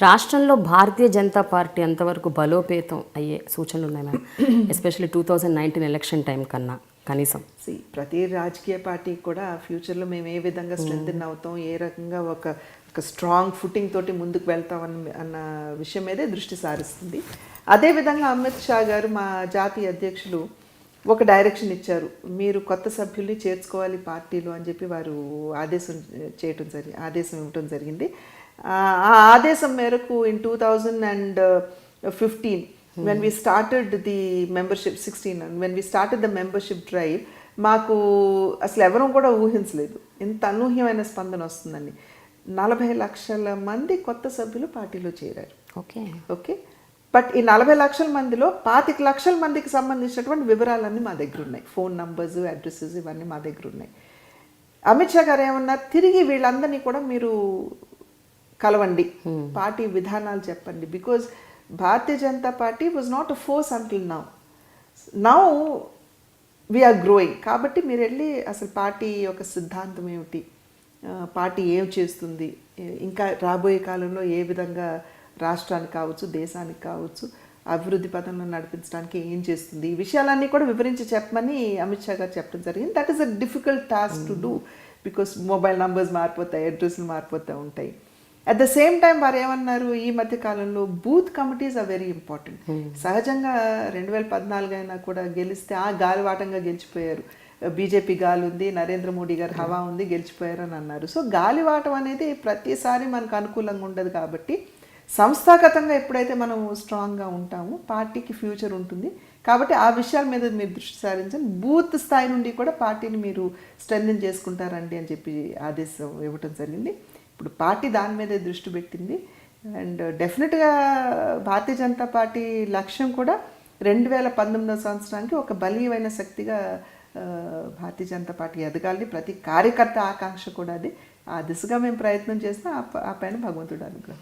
రాష్ట్రంలో భారతీయ జనతా పార్టీ ఎంతవరకు బలోపేతం అయ్యే సూచనలు ఉన్నాయి ma'am especially two thousand nineteen election time కన్నా కనీసం. ప్రతి రాజకీయ పార్టీ కూడా ఫ్యూచర్లో మేము ఏ విధంగా స్ట్రెంగ్ అవుతాం ఏ రకంగా ఒక ఒక స్ట్రాంగ్ ఫుటింగ్ తోటి ముందుకు వెళ్తాం అన్న అన్న విషయం మీదే దృష్టి సారిస్తుంది. అదేవిధంగా అమిత్ షా గారు మా జాతీయ అధ్యక్షులు ఒక డైరెక్షన్ ఇచ్చారు. మీరు కొత్త సభ్యుల్ని చేర్చుకోవాలి పార్టీలో అని చెప్పి వారు ఆదేశం చేయటం జరిగి ఆదేశం ఇవ్వటం జరిగింది. ఆ ఆదేశం మేరకు in two thousand and fifteen when we started the membership sixteen when we started the membership drive మాకు అసలు ఎవరూ కూడా ఊహించలేదు. ఇంత అనూహ్యమైన స్పందన వస్తుందని నలభై లక్షల మంది కొత్త సభ్యులు పార్టీలో చేరారు. ఓకే. ఓకే? బట్ ఈ నలభై లక్షల మందిలో పాతిక లక్షల మందికి సంబంధించినటువంటి వివరాలన్నీ మా దగ్గర ఉన్నాయి. ఫోన్ నంబర్స్ అడ్రసెస్ ఇవన్నీ మా దగ్గర ఉన్నాయి. అమిత్ షా గారు ఏమన్నారు? తిరిగి వీళ్ళందరినీ కూడా మీరు కలవండి. పార్టీ విధానాలు చెప్పండి. Because Bharatiya Janata party was not a force until now now we are growing కాబట్టి మీరు వెళ్ళి అసలు పార్టీ యొక్క సిద్ధాంతం ఏమిటి? పార్టీ ఏం చేస్తుంది? ఇంకా రాబోయే కాలంలో ఏ విధంగా రాష్ట్రానికి కావచ్చు దేశానికి కావచ్చు అభివృద్ధి పథంలో నడిపించడానికి ఏం చేస్తుంది? ఈ విషయాలన్నీ కూడా వివరించి చెప్పమని అమిత్ షా గారు చెప్పడం జరిగింది. That is a difficult task to do because mobile numbers మారిపోతాయి అడ్రస్లు మారిపోతూ ఉంటాయి. అట్ ద సేమ్ టైం వారు ఏమన్నారు? ఈ మధ్య కాలంలో booth committees are very important సహజంగా రెండు వేల పద్నాలుగు అయినా కూడా గెలిస్తే ఆ గాలివాటంగా గెలిచిపోయారు. బీజేపీ గాలి ఉంది నరేంద్ర మోడీ గారు హవా ఉంది గెలిచిపోయారు అని అన్నారు. సో గాలివాటం అనేది ప్రతిసారి మనకు అనుకూలంగా ఉండదు కాబట్టి సంస్థాగతంగా ఎప్పుడైతే మనం స్ట్రాంగ్గా ఉంటామో పార్టీకి ఫ్యూచర్ ఉంటుంది. కాబట్టి ఆ విషయాల మీద మీరు దృష్టి సారించండి. బూత్ స్థాయి నుండి కూడా పార్టీని మీరు స్ట్రెంగ్ చేసుకుంటారండి అని చెప్పి ఆదేశం ఇవ్వటం జరిగింది. ఇప్పుడు పార్టీ దాని మీదే దృష్టి పెట్టింది. అండ్ డెఫినెట్గా భారతీయ జనతా పార్టీ లక్ష్యం కూడా రెండు వేల పంతొమ్మిదవ సంవత్సరానికి ఒక బలీయమైన శక్తిగా భారతీయ జనతా పార్టీ ఎదగాలి ప్రతి కార్యకర్త ఆకాంక్ష కూడా అది. ఆ దిశగా మేము ప్రయత్నం చేసినా ఆ ఆ పైన భగవంతుడు అనుగ్రహం.